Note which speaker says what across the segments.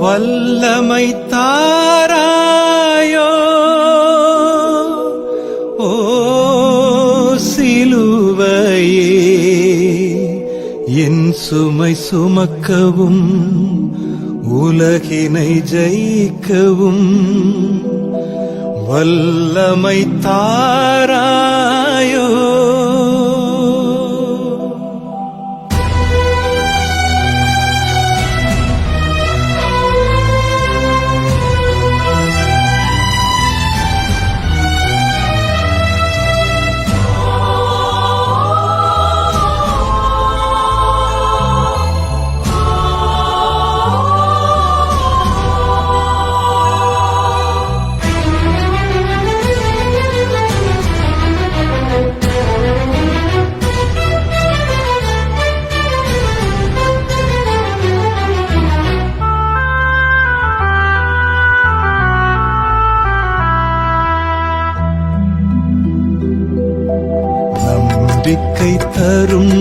Speaker 1: வல்லமை தாராயோ. ஓ சிலுவையே என் சுமை சுமக்கவும் உலகினை ஜெயிக்கவும். வல்லமை தார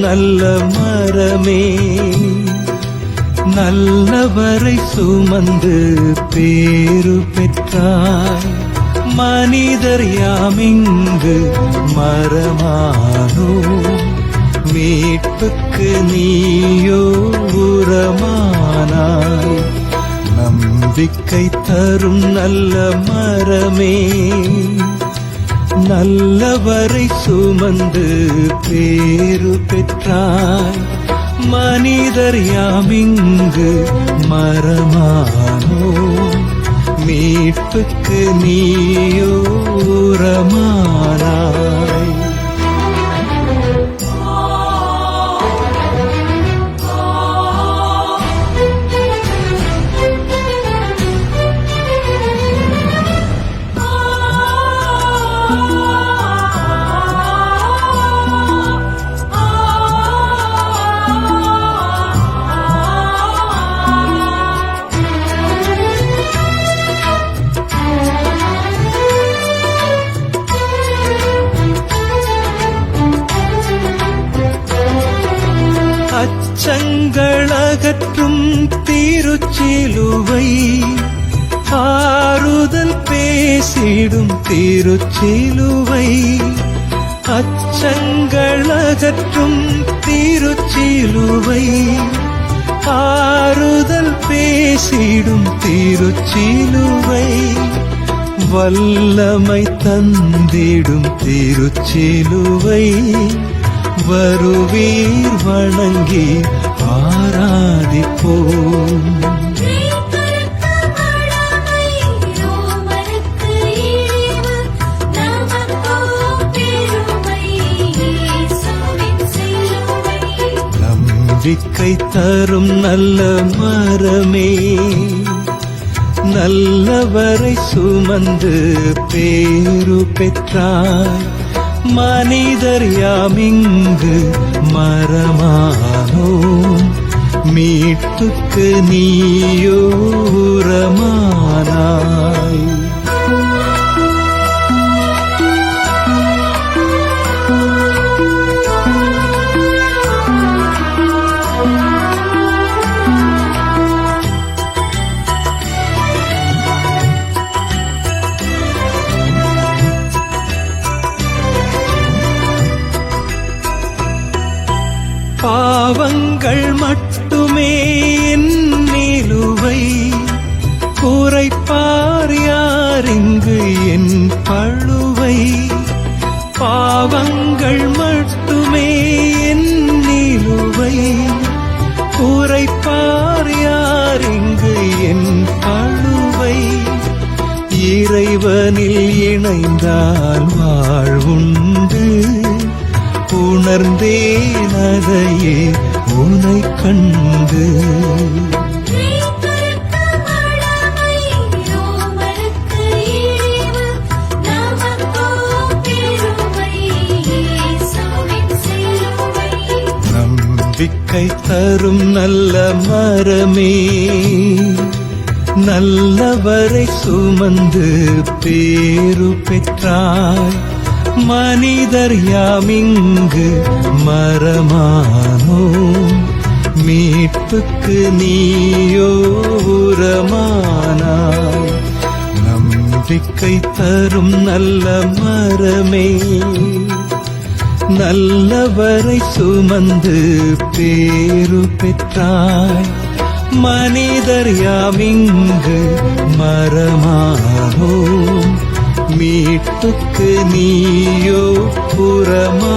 Speaker 1: நல்ல மரமே நல்லவரை சுமந்து பேரு பெற்றாய். மனிதர் யாமிங்கு மரமானோ மீட்புக்கு நீயோ உரமானாய். நம்பிக்கை தரும் நல்ல மரமே நல்லவரை சுமந்து பேரு பெற்றாய். மனிதர் யாமிங்கு மரமானோ? மீட்புக்கு நீயோரமானாய் அச்சங்களகற்றும் திருச்சிலுவை. ஆறுதல் பேசிடும் திருச்சிலுவை. அச்சங்களகற்றும் திருச்சிலுவை. ஆறுதல் பேசிடும் திருச்சிலுவை. வல்லமை தந்திடும் திருச்சிலுவை. வருவீர் வணங்கி ஆராதிப்போம். நம்பிக்கை தரும் நல்ல மரமே நல்லவரை சுமந்து பேரு பெற்றாய். மனிதர் யாமிங்கு மரமானோ மீட்புக்கு நீயோரமா பாவங்கள் மட்டுமே நிலுவை. குறைப்பார் யார் இங்கு என் பழுவை. பாவங்கள் மட்டுமே நிலுவை. குறைப்பார் யார் இங்கு என் பழுவை. இறைவனில் இணைந்தால் வாழ்வுண்டு உணர்ந்தேன் அதையே உனை கண்டு. நம்பிக்கை தரும் நல்ல மரமே நல்லவரை சுமந்து பேரு பெற்றாய். மனிதர் யாமிங்கு மரமானோ? மீட்புக்கு நீயோ நம்பிக்கை தரும் நல்ல மரமே. நல்லவரை சுமந்து பேரு பெற்றாய். மனிதர் யாமிங்கு மரமானோ? மீட்புக்கு நீயோ புறமா